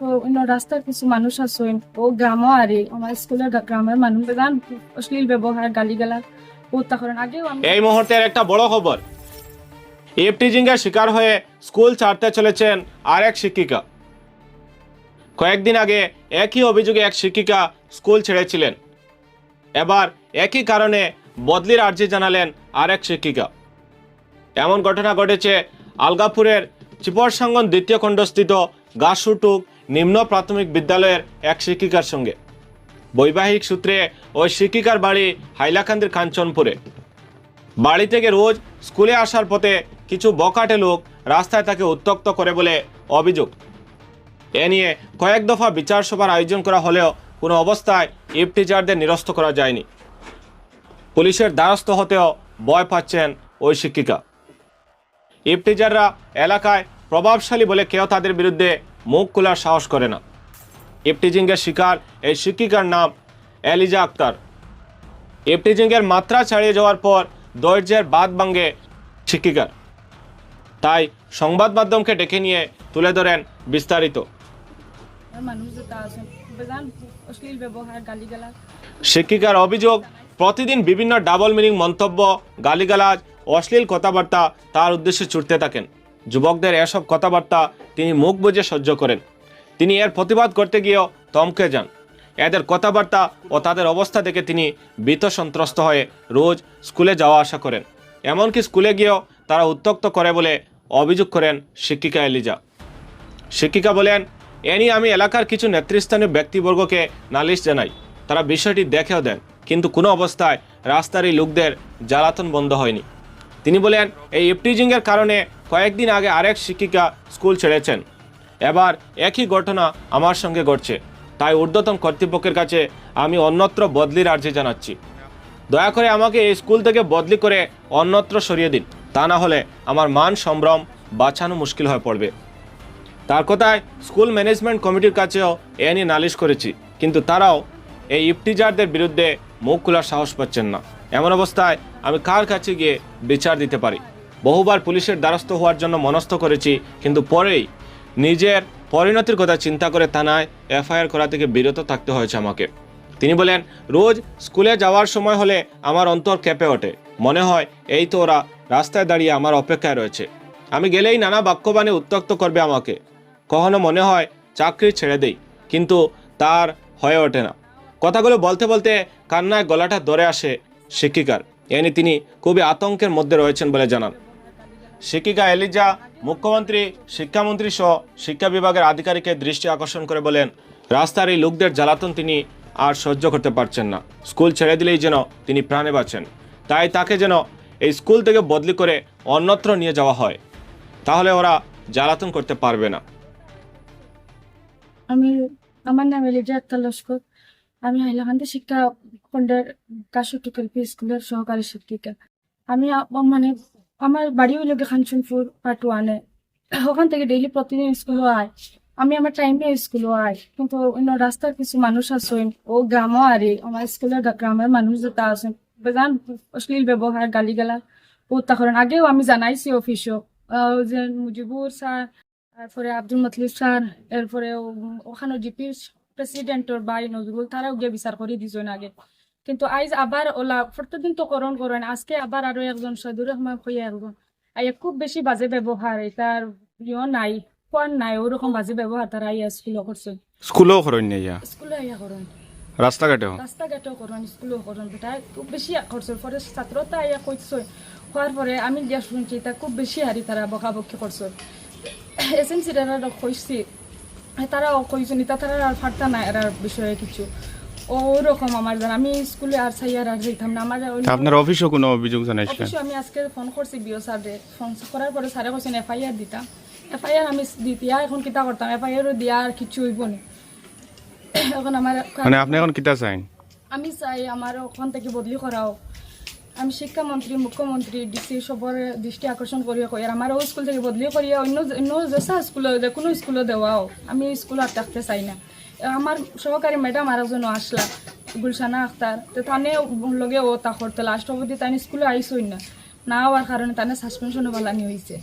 তো অন্য রাস্তার কিছু মানুষ আছেন ও গ্রামও আরে, আমার স্কুলের গ্রামের মানুষ গান অশ্লীল ব্যবহার, গালিগালাজ ও তখন আগেও এই মুহূর্তের একটা বড় খবর। ইফটিজিং এর শিকার হয়ে স্কুল ছাড়তে চলেছেন আর এক শিক্ষিকা। কয়েকদিন আগে একই অভিযোগে এক শিক্ষিকা স্কুল ছেড়েছিলেন। এবার একই কারণে বদলির আর্জি জানালেন আর এক শিক্ষিকা। এমন ঘটনা ঘটেছে আলগাপুরের চিপরসাঙ্গন দ্বিতীয় খণ্ডস্থিত গাছুটুক নিম্ন প্রাথমিক বিদ্যালয়ের এক শিক্ষিকার সঙ্গে। বৈবাহিক সূত্রে ওই শিক্ষিকার বাড়ি হাইলাকান্দির কাঞ্চনপুরে বাড়ি থেকে রোজ স্কুলে আসার পথে কিছু বকাটে লোক রাস্তায় তাকে উত্তক্ত করে বলে অভিযোগ। এ নিয়ে কয়েক দফা বিচার সভার আয়োজন করা হলেও কোনো অবস্থায় ইফ টিচারদের নিরস্ত করা যায়নি। পুলিশের দ্বারস্থ হতেও ভয় পাচ্ছেন ওই শিক্ষিকা। ইফ টিচাররা এলাকায় প্রভাবশালী বলে কেউ তাদের বিরুদ্ধে মুখ খোলার সাহস করে না। ইফটিজিংয়ের শিকার এই শিক্ষিকার নাম এলিজা আক্তার। ইফটিজিংয়ের মাত্রা ছাড়িয়ে যাওয়ার পর দৈর্যের বাদ ভাঙ্গে শিক্ষিকার। তাই সংবাদ মাধ্যমকে ডেকে নিয়ে তুলে ধরেন বিস্তারিত। শিক্ষিকার অভিযোগ, প্রতিদিন বিভিন্ন ডাবল মিনিং মন্তব্য, গালিগালাজ অশ্লীল কথাবার্তা তার উদ্দেশ্যে ছুটতে থাকেন। যুবকদের এসব কথাবার্তা তিনি মুখ বুজে সহ্য করেন। তিনি এর প্রতিবাদ করতে গিয়েও থমকে যান। এদের কথাবার্তা ও তাদের অবস্থা দেখে তিনি ভীত সন্ত্রস্ত হয়ে রোজ স্কুলে যাওয়া আসা করেন। এমনকি স্কুলে গিয়েও তারা উত্তক্ত করে বলে অভিযোগ করেন শিক্ষিকা এলিজা। শিক্ষিকা বলেন, এ নিয়ে আমি এলাকার কিছু নেতৃস্থানীয় ব্যক্তিবর্গকে নালিশ জানাই। তারা বিষয়টি দেখেও দেন, কিন্তু কোনো অবস্থায় রাস্তার এই লোকদের জ্বালাতন বন্ধ হয়নি। তিনি বলেন, এই ইপটিজিংয়ের কারণে কয়েকদিন আগে আরেক শিক্ষিকা স্কুল ছেড়েছেন। এবার একই ঘটনা আমার সঙ্গে ঘটছে। তাই ঊর্ধ্বতন কর্তৃপক্ষের কাছে আমি অন্যত্র বদলির আর্জি জানাচ্ছি। দয়া করে আমাকে এই স্কুল থেকে বদলি করে অন্যত্র সরিয়ে দিন। তা না হলে আমার মান সম্ভ্রম বাঁচানো মুশকিল হয়ে পড়বে। তার কথায় স্কুল ম্যানেজমেন্ট কমিটির কাছেও এ নিয়ে নালিশ করেছি। কিন্তু তারাও এই ইফটিজারদের বিরুদ্ধে মুখ খোলার সাহস পাচ্ছেন না। এমন অবস্থায় আমি কার কাছে গিয়ে বিচার দিতে পারি? বহুবার পুলিশের দ্বারস্থ হওয়ার জন্য মনস্থ করেছি, কিন্তু পরেই নিজের পরিণতির কথা চিন্তা করে থানায় এফআইআর করা থেকে বিরত থাকতে হয়েছে আমাকে। তিনি বলেন, রোজ স্কুলে যাওয়ার সময় হলে আমার অন্তর কেঁপে ওঠে। মনে হয় এই তো ওরা রাস্তায় দাঁড়িয়ে আমার অপেক্ষায় রয়েছে। আমি গেলেই নানা বাক্যবাণে উত্তক্ত করবে আমাকে। কখনো মনে হয় চাকরি ছেড়ে দেই, কিন্তু তার হয়ে ওঠে না। কথাগুলো বলতে বলতে কান্নায় গলাটা ধরে আসে শিক্ষিকার। এ নিয়ে তিনি খুবই আতঙ্কের মধ্যে রয়েছেন বলে জানান। শিক্ষিকা এলিজা, মুখ্যমন্ত্রী, শিক্ষামন্ত্রী সহ শিক্ষা বিভাগের আধিকারিকের দৃষ্টি আকর্ষণ করে বলেন, রাস্তার এই লোকদের জ্বালাতন তিনি আর সহ্য করতে পারছেন না। স্কুল ছেড়ে দিলেই যেন তিনি প্রাণে বাঁচেন। তাই তাকে যেন এই স্কুল থেকে বদলি করে অন্যত্র নিয়ে যাওয়া হয়। তাহলে ওরা জ্বালাতন করতে পারবে না। আমি, আমার নাম এলিজা আক্তার লস্কর। আমি হাইলাকান্দি শিক্ষা খণ্ডের কাশুটুক এলপি স্কুলের সহকারী শিক্ষিকা। আমি মানে আমার বাড়ি হইল গিয়ে খানচুনপুর পার্ট ওয়ানে ওখান থেকে ডেইলি প্রতিদিন স্কুলও আয় আমি আমার টাইমে স্কুলও আয় কিন্তু অন্য রাস্তার কিছু মানুষ আছেন ও গ্রামও আরে। আমার স্কুলের গ্রামের মানুষ যেটা আছেন বেজান অশ্লীল ব্যবহার, গালিগালাজ ও তখন আগেও আমি জানাইছি অফিসও যে মুজিবুর স্যার তারপরে আব্দুল মতলিব স্যার এরপরে ওখানে জিপি প্রেসিডেন্টর বাই নজরুল, তারাও গিয়ে বিচার করে দিছেন আগে কিন্তু আইজ আবার ওলা প্রত্যেকদিন তো করণ করেন আজকে আবার আরও একজন সদুর রহমান হইয়া একজন আইয়া খুব বেশি বাজে ব্যবহার এটার ইয়ে নাই ফোন নাই ওরকম বাজে ব্যবহার তারা আইয়া স্কুলও করছেন স্কুলও করেন না ইয়া? স্কুলে আইয়া করেন রাস্তাঘাটেও রাস্তাঘাটেও করেন স্কুলেও করেন বেটা খুব বেশি করছে পরে ছাত্রতা আইয়া কইছে হওয়ার পরে আমি দিয়া শুনছি তা খুব বেশি হারি তারা বকাবকি করছে এসএমসি তারা কইছি তারাও কইছেন এটা তারা আর ফাটতা না এরার বিষয়ে কিছু। ওরকম আমার জানা। আমি স্কুলে আর চাইয়ার আর যাইতাম না। আমার আপনার অফিসও কোনো অভিযোগ অবশ্যই আমি আজকে ফোন করছি বিও স্যারে ফোন করার পরে স্যারে কইছেন এফআইআর দিতাম এফআইআর আমি দিতিয়া এখন কিতা করতাম? এফআইআরও দিয়া আর কিছু হইব না। এখন আমার মানে আপনি এখন কিতা চাইন? আমি চাই আমার ওখান থেকে বদলি করাও। আমি শিক্ষামন্ত্রী মুখ্যমন্ত্রী ডিসি সবর দৃষ্টি আকর্ষণ করিয়া কই। আর আমার ওই স্কুল থেকে বদলি করিয়া অন্য অন্য যেসা স্কুলে কোনো স্কুলে দেওয়াও। আমি স্কুলে আর থাকতে চাই না। আমার সহকারী ম্যাডাম আর একজন আসলা, গুলশানা আখতার। তো তানে লগে ও তা করতে লাস্ট অবধি তাই স্কুলে আইসই না। না হওয়ার কারণে তানে সাসপেনশনও বালানি হয়েছে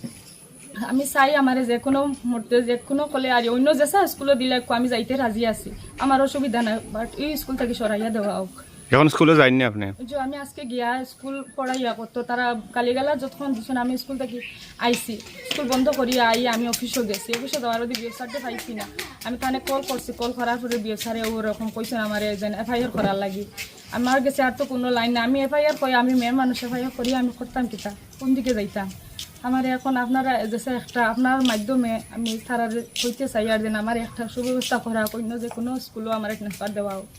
আমি চাই আমার যে কোনো মুহূর্তে, যে কোনো কলে আর অন্য যেসা স্কুলে দিলে আমি যাইতে রাজি আছি। আমার অসুবিধা নাই বাট এই স্কুল থেকে সরাইয়া দেওয়া হোক। এখন স্কুলে যায়নি আপনি? যে আমি আজকে গিয়া স্কুল পড়াইয়া করতো, তারা গালিগালা যতক্ষণ দিচ্ছেন আমি স্কুল থেকে, আইছি। স্কুল বন্ধ করিয়া আই, আমি অফিসও গেছি। অফিসে যাওয়ার ওদিকে বিয়ে সারতে পাইছি না। আমি তাহলে কল করছি কল করার পরে বিয়ে সারে ওরকম কইছেন আমার যেন এফআইআর করার লাগি। আমার গেছে আর তো কোনো লাইন না আমি এফআইআর করি আমি মেয়ের মানুষ এফআইআর করি, আমি করতাম কিতা? কোন দিকে যাইতাম? আমার এখন আপনারা যেসে একটা, আপনার মাধ্যমে আমি তারা কইতে চাই আর যেন আমার একটা সুব্যবস্থা করা অন্য যে কোনো স্কুলও আমার ট্রান্সফার দেওয়া হোক।